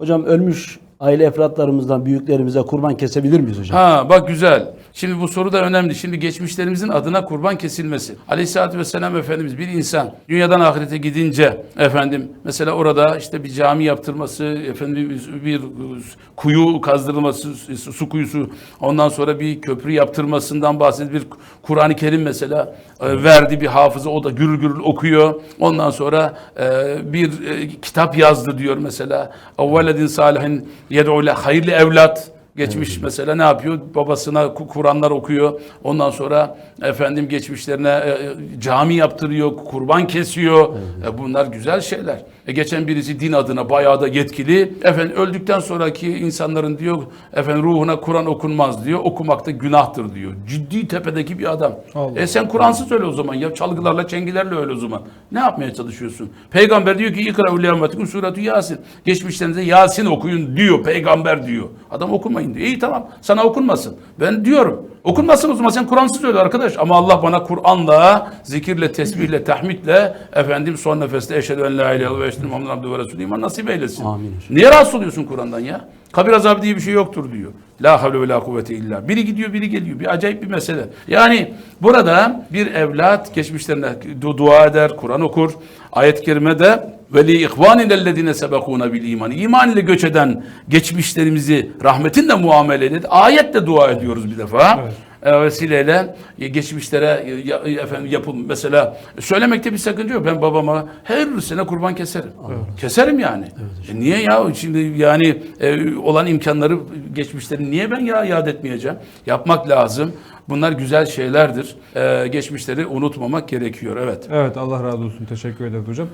Hocam ölmüş aile efratlarımızdan büyüklerimize kurban kesebilir miyiz hocam? Ha bak güzel. Şimdi bu soru da önemli. Şimdi geçmişlerimizin adına kurban kesilmesi. Aleyhisselatü Vesselam Efendimiz bir insan dünyadan ahirete gidince efendim mesela orada işte bir cami yaptırması, efendim bir, kuyu kazdırılması, su kuyusu, ondan sonra bir köprü yaptırmasından bahsediyor. Bir Kur'an-ı Kerim mesela e, verdi bir hafıza o da gürül gürül okuyor. Ondan sonra e, bir e, kitap yazdı diyor mesela. Evveledin salihin yed'u hayırlı evlat Geçmiş mesela ne yapıyor? Babasına Ku- Kur'anlar okuyor. Ondan sonra efendim geçmişlerine e, e, cami yaptırıyor, kurban kesiyor. E, bunlar güzel şeyler. E, geçen birisi din adına bayağı da yetkili. Efendim öldükten sonraki insanların diyor efendim ruhuna Kur'an okunmaz diyor. Okumak da günahtır diyor. Ciddi tepedeki bir adam. Allah. E sen Kur'ansız öyle o zaman ya çalgılarla çengilerle öyle o zaman. Ne yapmaya çalışıyorsun? Peygamber diyor ki ikra ulematikun suratu Yasin. Geçmişlerinize Yasin okuyun diyor peygamber diyor. Adam okumayın diyor. İyi tamam sana okunmasın. Ben diyorum. Okunmasın o zaman sen Kur'ansız öyle arkadaş. Ama Allah bana Kur'an'la, zikirle, tesbihle, tahmidle efendim son nefeste eşhedü en la ilahe ve eşhedü Muhammeden abdühü ve resulü iman nasip eylesin. Amin. Niye rahatsız oluyorsun Kur'an'dan ya? Kabir azabı diye bir şey yoktur diyor. La havle ve la kuvvete illa. Biri gidiyor biri geliyor. Bir acayip bir mesele. Yani burada bir evlat geçmişlerine du- dua eder, Kur'an okur. Ayet-i kerimede ve li ihvaninellezine sebekuna bil iman. İman ile göç eden geçmişlerimizi rahmetinle muamele edin. Ayetle dua ediyoruz bir defa. Evet. E, vesileyle geçmişlere ya- efendim yapın mesela söylemekte bir sakınca yok. Ben babama her sene kurban keserim. Keserim yani. E, niye ya şimdi yani e, olan imkanları geçmişlerin niye ben ya yad etmeyeceğim? Yapmak lazım. Bunlar güzel şeylerdir. E, geçmişleri unutmamak gerekiyor. Evet. Evet Allah razı olsun. Teşekkür ederiz hocam.